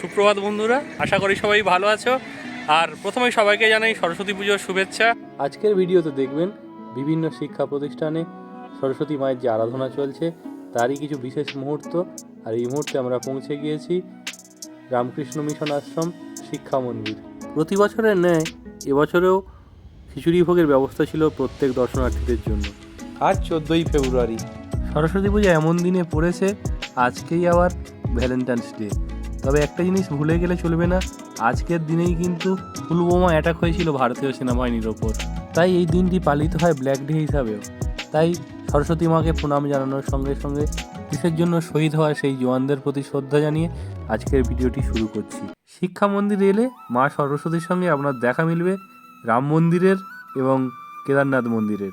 সুপ্রভাত বন্ধুরা আশা করি সবাই ভালো আছো। আর প্রথমে সবাইকে জানাই সরস্বতী পুজোর শুভেচ্ছা। আজকের ভিডিওতে দেখবেন বিভিন্ন শিক্ষা প্রতিষ্ঠানে সরস্বতী মায়ের যে আরাধনা চলছে তারই কিছু বিশেষ মুহূর্ত। আর এই মুহূর্তে আমরা পৌঁছে গিয়েছি রামকৃষ্ণ মিশন আশ্রম শিক্ষা মন্দির। প্রতি বছরের ন্যায় এবছরেও খিচুড়ি ভোগের ব্যবস্থা ছিল প্রত্যেক দর্শনার্থীদের জন্য। আজ চোদ্দোই ফেব্রুয়ারি। সরস্বতী পূজা এমন দিনে পড়েছে আজকেই আবার ভ্যালেন্টাইন্স ডে। তবে একটা জিনিস ভুলে গেলে চলবে না, আজকের দিনেই কিন্তু পুলবোমা অ্যাটাক হয়েছিল ভারতীয় সেনাবাহিনীর ওপর। তাই এই দিনটি পালিত হয় ব্ল্যাক ডে হিসাবেও। তাই সরস্বতী মাকে প্রণাম জানানোর সঙ্গে সঙ্গে দেশের জন্য শহীদ হওয়া সেই জওয়ানদের প্রতি শ্রদ্ধা জানিয়ে আজকের ভিডিওটি শুরু করছি। শিক্ষা মন্দিরে এলে মা সরস্বতীর সঙ্গে আপনার দেখা মিলবে রাম মন্দিরের এবং কেদারনাথ মন্দিরের।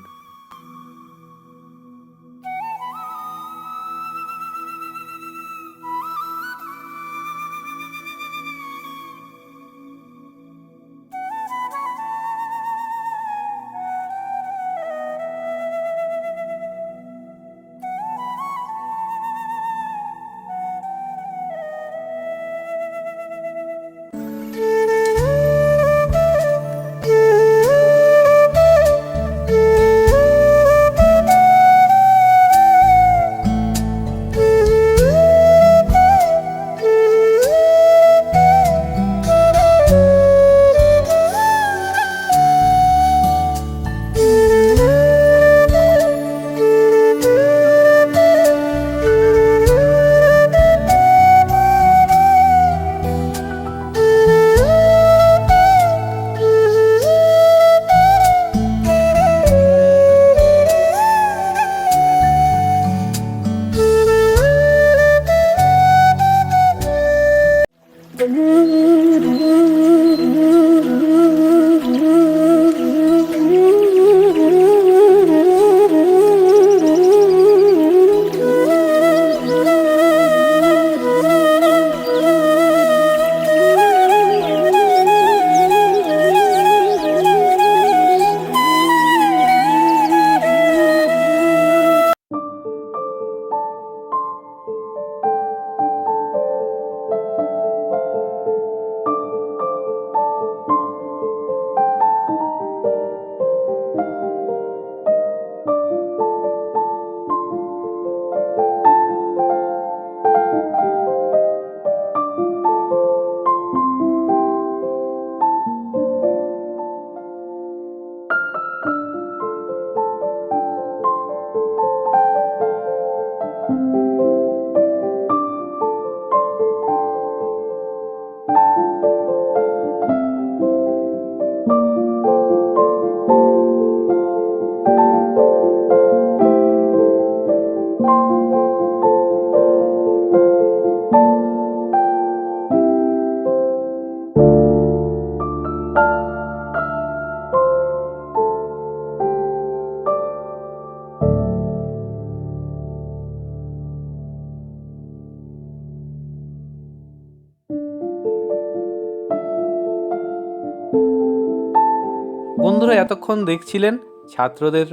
এতক্ষণ দেখছিলেন ছাত্রদের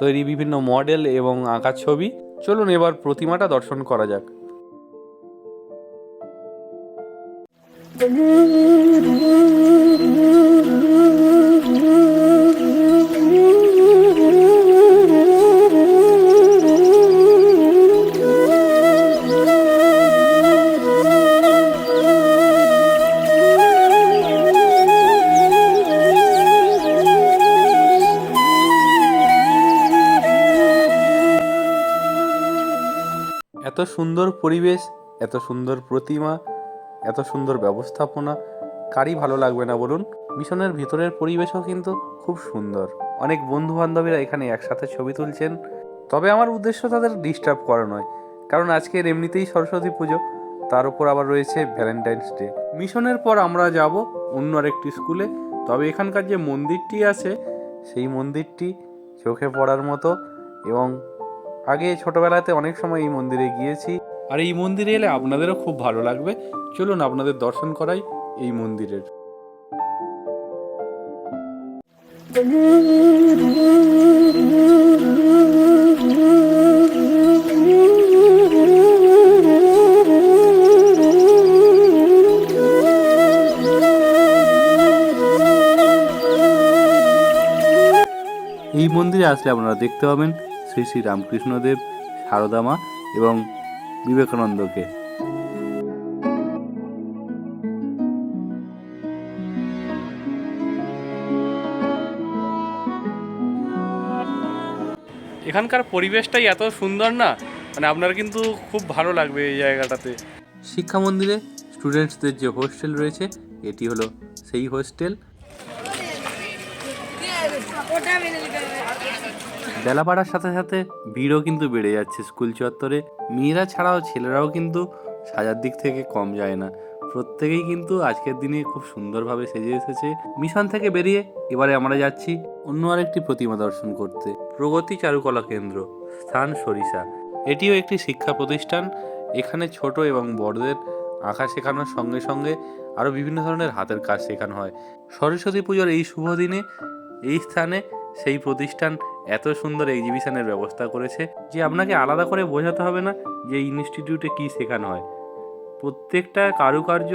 তৈরি বিভিন্ন মডেল এবং আঁকা ছবি। চলুন এবার প্রতিমাটা দর্শন করা যাক। এত সুন্দর পরিবেশ, এত সুন্দর প্রতিমা, এত সুন্দর ব্যবস্থাপনা, কারই ভালো লাগবে না বলুন? মিশনের ভিতরের পরিবেশও কিন্তু খুব সুন্দর। অনেক বন্ধু বান্ধবীরা এখানে একসাথে ছবি তুলছেন। তবে আমার উদ্দেশ্য তাদের ডিস্টার্ব করা নয়। কারণ আজকের এমনিতেই সরস্বতী পুজো, তার উপর আবার রয়েছে ভ্যালেন্টাইন্স ডে মিশনের পর আমরা যাব অন্য আরেকটি স্কুলে তবে এখানকার যে মন্দিরটি আছে, সেই মন্দিরটি চোখে পড়ার মতো এবং আগে ছোটবেলাতে অনেক সময় এই মন্দিরে গিয়েছি। আর এই মন্দিরে এলে আপনাদেরও খুব ভালো লাগবে। চলুন আপনাদের দর্শন করাই এই মন্দিরের। এই মন্দিরে আসলে আপনারা দেখতে পাবেন শ্রী শ্রী রামকৃষ্ণদেব সারদামা এবং বিবেকানন্দকে। এখানকার পরিবেশটাই এত সুন্দর না? মানে আপনার কিন্তু খুব ভালো লাগবে এই জায়গাটাতে। শিক্ষা মন্দিরে স্টুডেন্টসদের যে হোস্টেল রয়েছে এটি হলো সেই হোস্টেল বেলা বাড়ার সাথে সাথে ভিড়ও কিন্তু বেড়ে যাচ্ছে স্কুল চত্বরে। মেয়েরা ছাড়াও ছেলেরাও কিন্তু সাজার দিক থেকে কম যায় না। প্রত্যেকেই কিন্তু আজকের দিনে খুব সুন্দরভাবে সেজে এসেছে। মিশন থেকে বেরিয়ে এবারে আমরা যাচ্ছি অন্য আরেকটি প্রতিমা দর্শন করতে। প্রগতি চারুকলা কেন্দ্র, স্থান সরিষা। এটিও একটি শিক্ষা প্রতিষ্ঠান। এখানে ছোট এবং বড়দের আঁকা শেখানোর সঙ্গে সঙ্গে আরও বিভিন্ন ধরনের হাতের কাজ শেখানো হয়। সরস্বতী পুজোর এই শুভ দিনে এই স্থানে সেই প্রতিষ্ঠান এত সুন্দর এক্সিবিশনের ব্যবস্থা করেছে যে আপনাকে আলাদা করে বোঝাতে হবে না যে ইনস্টিটিউটে কী শেখানো হয়। প্রত্যেকটা কারুকার্য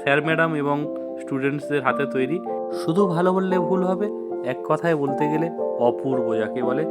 স্যার ম্যাডাম এবং স্টুডেন্টসদের হাতে তৈরি। শুধু ভালো বললে ভুল হবে, এক কথায় বলতে গেলে অপূর্ব যাকে বলে।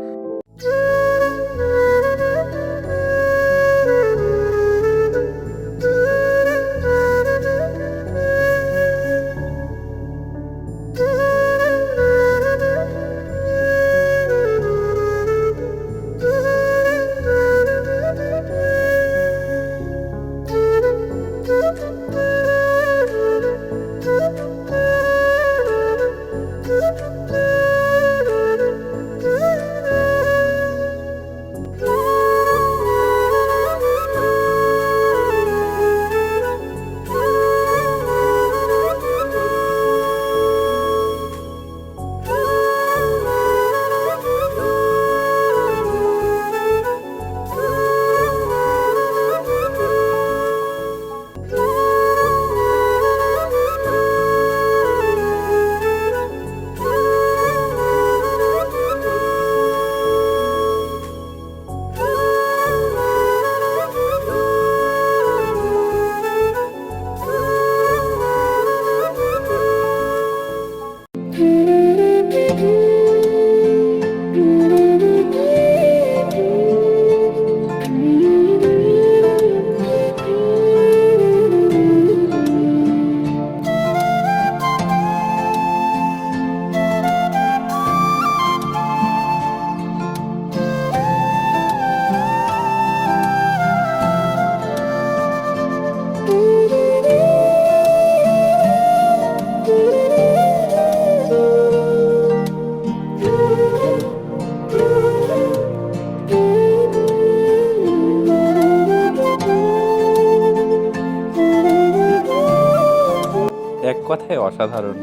কথায় অসাধারণ।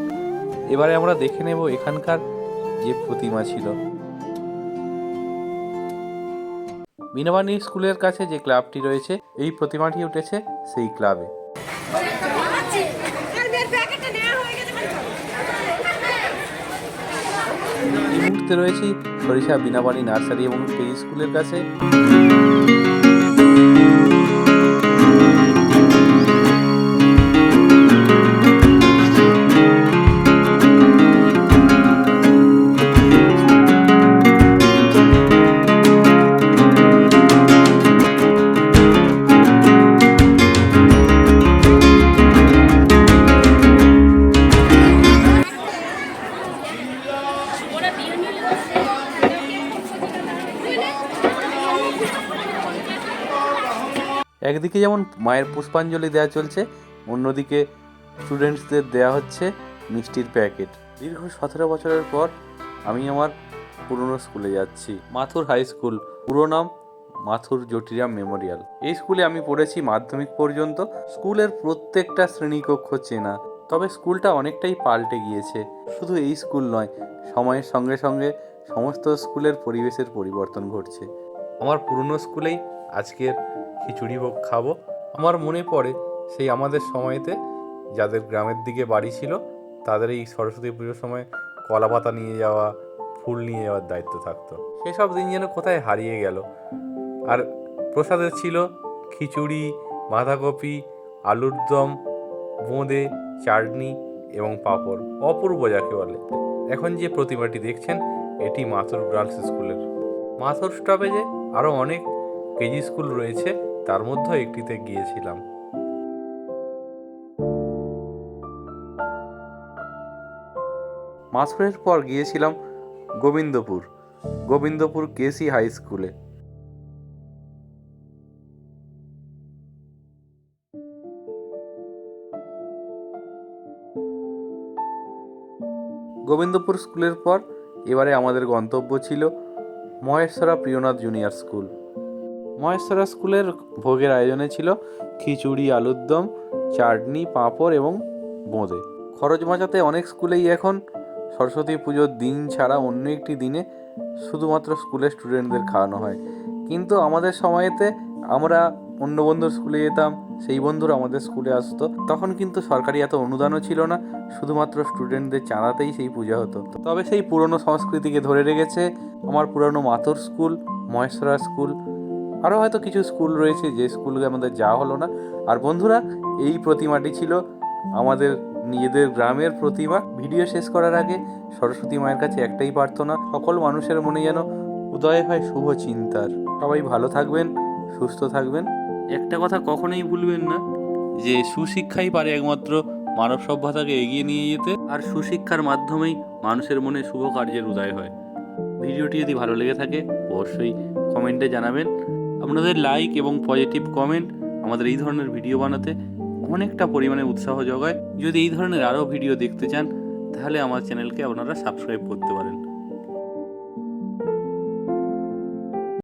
এবারে আমরা দেখে নেব এখানকার যে প্রতিমা ছিল। বিনাবাণী স্কুলের কাছে যে ক্লাবটি রয়েছে, এই প্রতিমাটি উঠেছে সেই ক্লাবে। এই মুহূর্তে রয়েছি সরিষা বিনাবাণী নার্সারি এবং প্লে স্কুলের কাছে। একদিকে যেমন মায়ের পুষ্পাঞ্জলি দেওয়া চলছে, অন্যদিকে স্টুডেন্টসদের দেওয়া হচ্ছে মিষ্টির প্যাকেট দীর্ঘ সতেরো বছরের পর আমি আমার পুরনো স্কুলে যাচ্ছি। মাথুর হাই স্কুল পুরো নাম মাথুর জটিরাম মেমোরিয়াল এই স্কুলে আমি পড়েছি মাধ্যমিক পর্যন্ত। স্কুলের প্রত্যেকটা শ্রেণীকক্ষ চেনা। তবে স্কুলটা অনেকটাই পাল্টে গিয়েছে। শুধু এই স্কুল নয়, সময়ের সঙ্গে সঙ্গে সমস্ত স্কুলের পরিবেশের পরিবর্তন ঘটছে। আমার পুরনো স্কুলেই আজকের খিচুড়ি ভোগ খাব। আমার মনে পড়ে সেই আমাদের সময়তে যাদের গ্রামের দিকে বাড়ি ছিল, তাদের এই সরস্বতী পুজোর সময় কলা পাতা নিয়ে যাওয়া, ফুল নিয়ে যাওয়ার দায়িত্ব থাকতো। সেসব দিন যেন কোথায় হারিয়ে গেল। আর প্রসাদে ছিল খিচুড়ি, বাঁধাকপি, আলুর দম, বোঁদে, চাটনি এবং পাঁপড়, অপূর্ব যাকে বলে। এখন যে প্রতিমাটি দেখছেন, এটি মাথুর গার্লস স্কুলের। মাথুর স্টপেজে আরও অনেক কেজি স্কুল রয়েছে, তার মধ্যে একটিতে গিয়েছিলাম। মাথুরের পর গিয়েছিলাম গোবিন্দপুর গোবিন্দপুর কেসি হাই স্কুলে। গোবিন্দপুর স্কুলের পর এবারে আমাদের গন্তব্য ছিল মহেশ্বরা প্রিয়নাথ জুনিয়র স্কুল। মহেশ্বরা স্কুলের ভোগের আয়োজনে ছিল খিচুড়ি, আলুর দম, চাটনি, পাঁপড় এবং বোঁদে খরচ বাঁচাতে অনেক স্কুলেই এখন সরস্বতী পুজোর দিন ছাড়া অন্য একটি দিনে শুধুমাত্র স্কুলের স্টুডেন্টদের খাওয়ানো হয়। কিন্তু আমাদের সময়েতে আমরা অন্য বন্ধুর স্কুলে যেতাম, সেই বন্ধুরা আমাদের স্কুলে আসতো। তখন কিন্তু সরকারি এত অনুদানও ছিল না, শুধুমাত্র স্টুডেন্টদের চাঁদাতেই সেই পূজা হতো। তবে সেই পুরনো সংস্কৃতিকে ধরে রেখেছে আমার পুরনো মাতর স্কুল, মহেশ্বরা স্কুল আরও হয়তো কিছু স্কুল রয়েছে যে স্কুলকে আমাদের যাওয়া হলো না। আর বন্ধুরা, এই প্রতিমাটি ছিল আমাদের নিজেদের গ্রামের প্রতিমা। ভিডিও শেষ করার আগে সরস্বতী মায়ের কাছে একটাই প্রার্থনা, সকল মানুষের মনে যেন উদয় হয় শুভ চিন্তার। সবাই ভালো থাকবেন, সুস্থ থাকবেন। একটা কথা কখনোই ভুলবেন না যে সুশিক্ষাই পারে একমাত্র মানব সভ্যতাকে এগিয়ে নিয়ে যেতে। আর সুশিক্ষার মাধ্যমেই মানুষের মনে শুভ কার্যের উদয় হয়। ভিডিওটি যদি ভালো লেগে থাকে, অবশ্যই কমেন্টে জানাবেন। আপনাদের লাইক এবং পজিটিভ কমেন্ট আমাদের এই ধরনের ভিডিও বানাতে অনেকটা পরিমাণে উৎসাহ জোগায় যদি এই ধরনের আরও ভিডিও দেখতে চান, তাহলে আমার চ্যানেলকে আপনারা সাবস্ক্রাইব করতে পারেন।